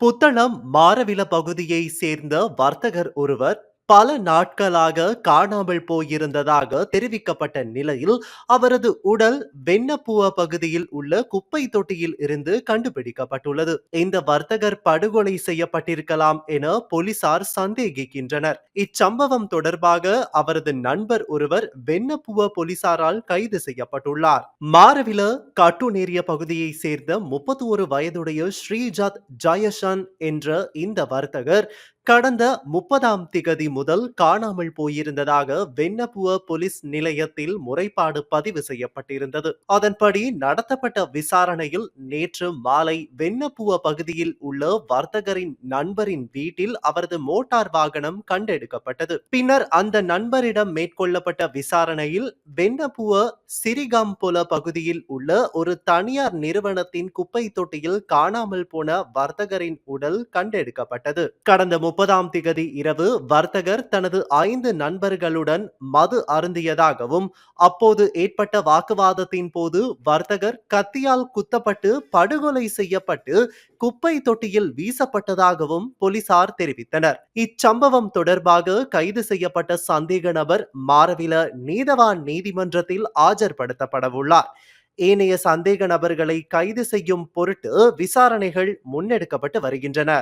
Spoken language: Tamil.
புத்தளம் மாரவில பகுதியை சேர்ந்த வர்த்தகர் ஒருவர் பல நாட்களாக காணாமல் போயிருந்ததாக தெரிவிக்கப்பட்ட நிலையில் அவரது உடல் வெண்ணப்பூவ பகுதியில் உள்ள குப்பை தொட்டியில் இருந்து கண்டுபிடிக்கப்பட்டுள்ளது. இந்த வர்த்தகர் படுகொலை செய்யப்பட்டிருக்கலாம் என போலீசார் சந்தேகிக்கின்றனர். இச்சம்பவம் தொடர்பாக அவரது நண்பர் ஒருவர் வெண்ணப்பூவ போலீசாரால் கைது செய்யப்பட்டுள்ளார். மாரவில கட்டுநேரிய பகுதியை சேர்ந்த முப்பத்தி ஒரு வயதுடைய ஸ்ரீஜாத் ஜயஷன் என்ற இந்த வர்த்தகர் கடந்த முப்பதாம் திகதி முதல் காணாமல் போயிருந்ததாக வெண்ணப்புவ போலீஸ் நிலையத்தில் முறைப்பாடு பதிவு செய்யப்பட்டிருந்தது. அதன்படி நடத்தப்பட்ட விசாரணையில் நேற்று மாலை வென்னப்புவ பகுதியில் உள்ள வர்த்தகரின் நண்பரின் வீட்டில் அவரது மோட்டார் வாகனம் கண்டெடுக்கப்பட்டது. பின்னர் அந்த நண்பரிடம் மேற்கொள்ளப்பட்ட விசாரணையில் வென்னப்புவ சிரிகாம்பொல பகுதியில் உள்ள ஒரு தனியார் நிறுவனத்தின் குப்பை தொட்டியில் காணாமல் போன வர்த்தகரின் உடல் கண்டெடுக்கப்பட்டது. கடந்த முப்பதாம் திகதி இரவு வர்த்தக வர்த்தகர் தனது ஐந்து நண்பர்களுடன் மது அருந்தியதாகவும் அப்போது ஏற்பட்ட வாக்குவாதத்தின் போது வர்த்தகர் கத்தியால் குத்தப்பட்டு படுகொலை செய்யப்பட்டு குப்பை தொட்டியில் வீசப்பட்டதாகவும் போலீசார் தெரிவித்தனர். இச்சம்பவம் தொடர்பாக கைது செய்யப்பட்ட சந்தேக நபர் மாரவில நீதவான் நீதிமன்றத்தில் ஆஜர்படுத்தப்படவுள்ளார். ஏனைய சந்தேக நபர்களை கைது செய்யும் பொருட்டு விசாரணைகள் முன்னெடுக்கப்பட்டு வருகின்றன.